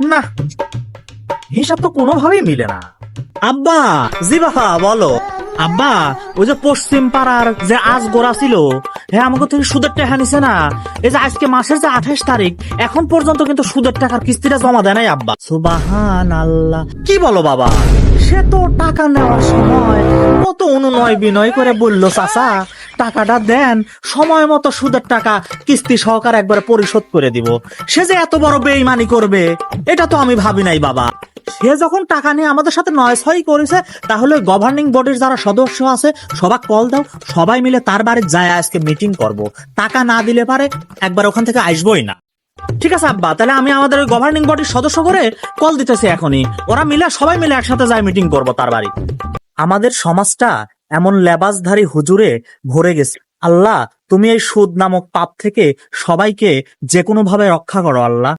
না, হিসাব তো কোনোভাবেই মিলে না। আব্বা, জি বাবা, বলো। আব্বা, ওই যে পশ্চিম পাড়ার যে আজ গোড়া ছিল হ্যাঁ আমাকে তুমি সুদের টাকা নিছে না? এই যে আজকে মাসের যে আঠাশ তারিখ, এখন পর্যন্ত কিন্তু সুদের টাকার কিস্তিটা জমা দেয় নাই, আব্বা। সুবাহান আল্লাহ কি বলো বাবা? সে তো টাকা নেওয়ার সময়। অনুনয় বিনয় করে বলল, চাচা, টাকাটা দেন। সময় মতো সুদের টাকা কিস্তি সহকারে একবারে পরিশোধ করে দিব। সে যে এত বড় বেইমানি করবে, এটা তো আমি ভাবি নাই, বাবা। সে যখন টাকা নিয়ে আমাদের সাথে নয় ছয় করেছে, তাহলে গভর্নিং বডির যারা সদস্য আছে সবাই কল দাও, সবাই মিলে তার বাড়ি যায় আজকে মিটিং করব। টাকা না দিলে পারে একবার ওখান থেকে আসবোই না। ঠিক আছে, আব্বা, তাহলে আমি আমাদের ওই গভর্নিং বডির সদস্য করে কল দিতেছি এখনই। ওরা মিলে, সবাই মিলে একসাথে যায় মিটিং করব তার বাড়ি। আমাদের সমাজটা এমন লেবাসধারী হুজুরে ভরে গেছে। আল্লাহ, তুমি এই সুদ নামক পাপ থেকে সবাইকে যে ভাবে রক্ষা করো, আল্লাহ।